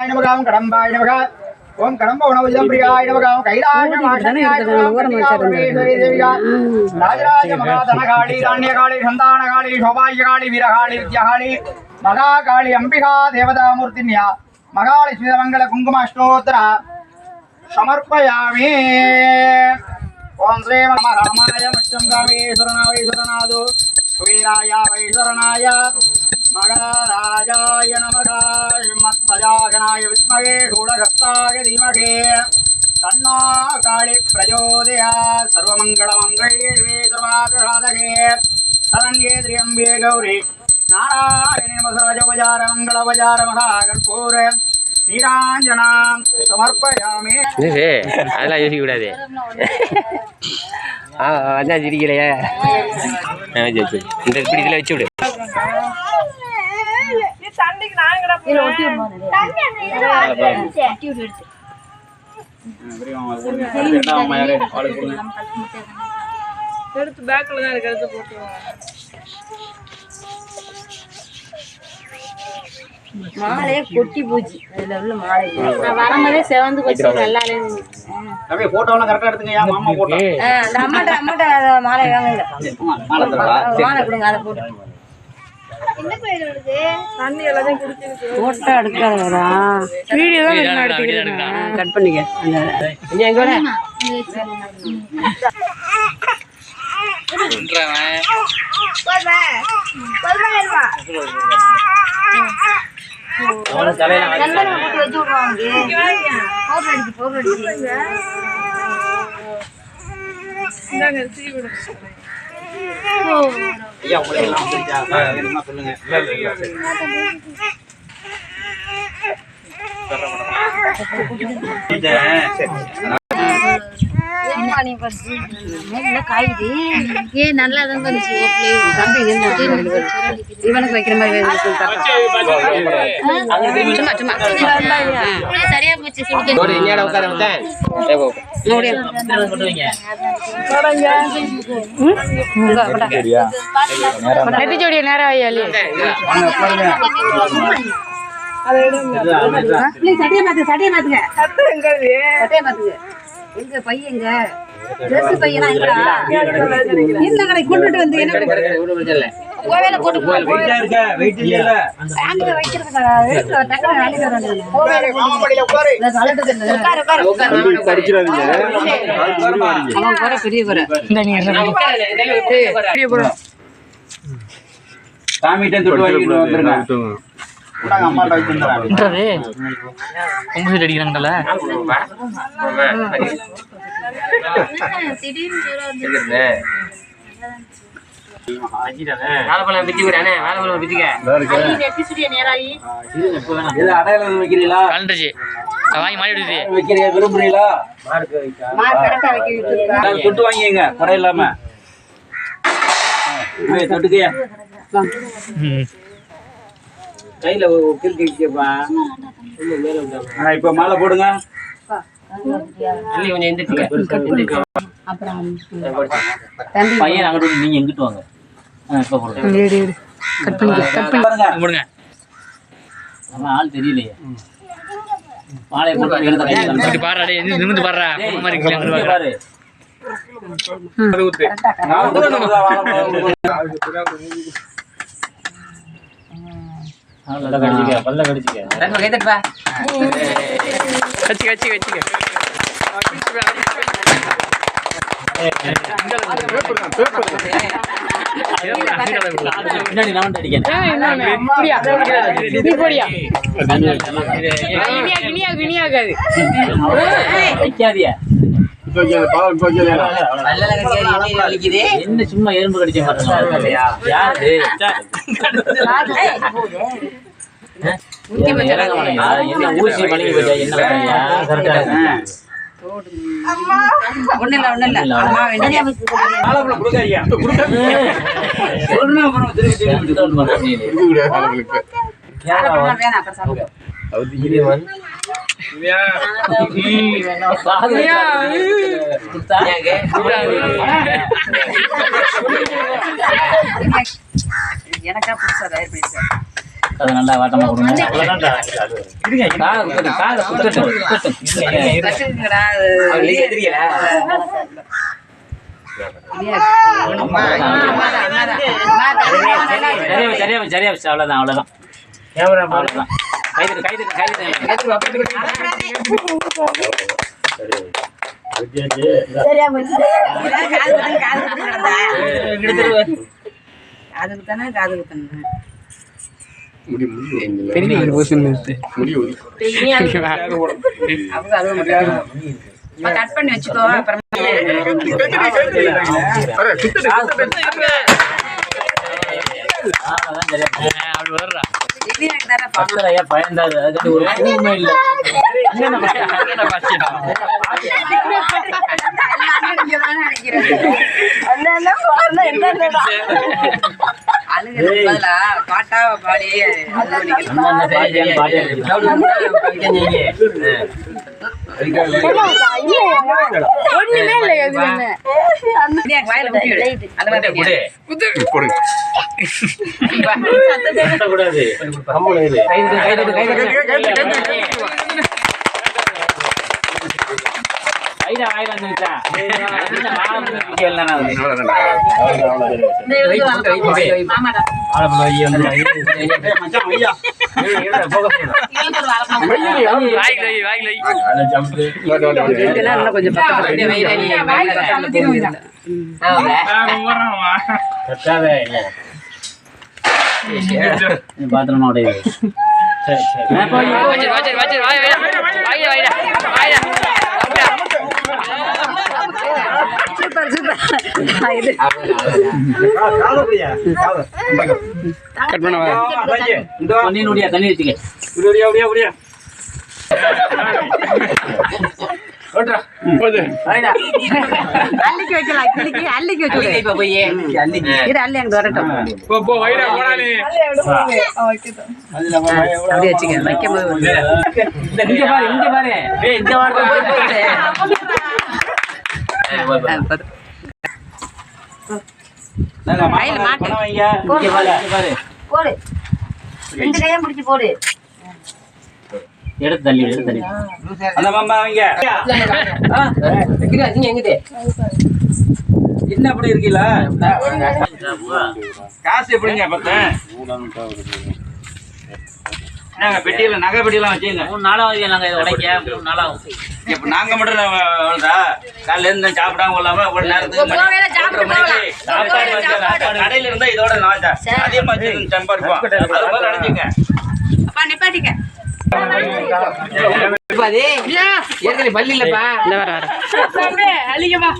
நமகாம் கடம்பாய் நமக. ஓம் கடம்ப உணவு பிரியாய நமகாம் தேவிகா. ராஜராஜ மகா தனகாளி தானியகாளி சந்தானகாளி சௌபாகியகாளி வீரகாளி வித்யகாளி மகாகாளி அம்பிகா தேவதாமூர்த்தின்யா மகாளி ஸ்மிதமங்கல குங்கும அஷ்டோத்தர. சமர்ப்பயாமி. ஓம் ஸ்ரீ மம ராமாய மச்சம் ராமேஸ்வரனாவேஸ்வரநாதோ வீராய வைஸ்வரனாய மகாராஜாய நமக மத்மஜாகனாய வித்மகே சூடகஸ்தாய தீமகே. தன்னோ காளி பிரஜோதயா சர்வமங்களமங்கள்யே சர்வாதசாதகே சரண்யே திரியம்பே கௌரி. நாராயணி நமசராஜோபசார மங்களோபசார மகாகற்பூர. நீராஞ்சனாம் சமர்ப்பயாமி. அதெல்லாம் யோசிக்க கூடாது ஆ அதான் சிரிக்கலையே. இந்த இப்படி இதில் வச்சு விடு எடுத்து. பேக்கில் தான் இருக்கு எடுத்து போட்டுருவாங்க மாலையே கொட்டி போச்சு. அதுல உள்ள மாலை நான் வரும்போதே செவந்து போச்சு. நல்லா. அப்படியே போட்டோலாம் கரெக்டா எடுத்துங்க ஏன் மாமா போட்டோ அந்த அம்மாட்ட மாலை வாங்குங்க மாலை கொடுங்க அதை போட்டு. போட்டோ எடுக்காதடா. வீடியோ தான் எடுத்துக்கிறேன் கட் பண்ணிக்க. எங்க செல்வனை போட்டு வச்சு விடுவாங்க பவுடர் ஐயா உங்களுக்கு எல்லாம் வந்துருச்சா? வேணும்னா சொல்லுங்க ஏ நல்லா தான் வந்துச்சு தம்பி இவனுக்கு வைக்கிற மாதிரி சும்மா சும்மா. சரியா போச்சு. நெட்டிச்சோடிய நேரம் ஐயாலி சட்டையை மாத்து சட்டையை மாத்துங்க சட்டையை மாத்துங்க எங்க பையங்க? ட்ரெஸ் பையனா எங்கடா? இந்த கடை கொண்டுட்டு வந்து என்ன கோவையில போட்டு உட்காரு, உட்காரு. அவன் பெரிய வந்துருங்க வாங்கி மாறி விடுது வைக்கிறீங்க விரும்புறீங்களா? தொட்டு வாங்கிங்க குறை இல்லாம. தொட்டுக்கையா? கையில கிருப்பா இப்ப மாலை போடுங்க அள்ளி கொஞ்சம் எந்திரிச்சுக்க அப்புறம் பையன் அங்கிட்டு நீங்க எங்கிட்டு வாங்க இப்ப போடுங்க போடுங்க அவன் ஆள் தெரியலையே மாலை போட்டு நிமிந்து- மாதிரி இருக்குல்ல, அங்க பாரு. நான் பல்ல கடிச்சிக்க பல்ல கடிச்சிக்க. தட்டு கை தட்டுப்பா வச்சுக்க வச்சுக்க வச்சுக்க. பின்னாடி நான் கடிக்காது என்ன சும்மா எறும்பு கடிச்ச மாதிரி யாரு? ஊசி போச்சா என்ன ஒண்ணு அதை நல்லா வாட்டமா கொடுங்க. காலை. சரியா போச்சு, அவ்வளவுதான் அவ்வளவுதான். அவ்வளவுதான். கைது கைது கைது காது குத்துங்க, காது குத்துங்கடா. கட் பண்ணி வச்சுக்கோ அப்புறம். அப்படி வர்றா ஐயா பயந்தாரு அதுக்கு ஒரு கூர்மை இல்ல எல்லாமே இங்கதானே அடிக்கிறது. அழுகிறதுக்கு பதிலா பாட்டா பாடி அழுவ வைக்கணும். அண்ணா என்ன பாட்டியான்னு சரி சரி ஆ, போய், போய். வச்சிரு வாய் சூப்பர் சூப்பர் கட் இது தண்ணி நுடியா தண்ணி வச்சுக்க அள்ளிக்கு வைக்கலாம் கிளிக்கு அள்ளிக்கு வச்சு அள்ளி அங்க வரட்டும் அப்படியே வச்சுக்க வைக்கும் போது இங்க பாரு இங்க பாரு இங்க பாரு கையில மாட்டு போடு ரெண்டு கையா பிடிச்சு போடு எடுத்து தள்ளி எடுத்து தள்ளி அந்த மாமா அவங்க என்ன அப்படி இருக்கீங்களா? காசு எப்படிங்க பத்தேன் நாங்க பெட்டியில நகை பெட்டியெல்லாம் வச்சுங்க. மூணு நாளாவது நாங்க இதை உடைக்க மூணு நாளாகும். இப்ப நாங்க மட்டும் அவ்வளவுதா காலையில இருந்து சாப்பிடாம கொள்ளாம ஒரு நேரத்துக்கு. கடையில இருந்தா இதோட நாச்சா அது மாதிரி அடைஞ்சுங்க. அப்பா நிப்பாட்டிக்க. அழிக்கமா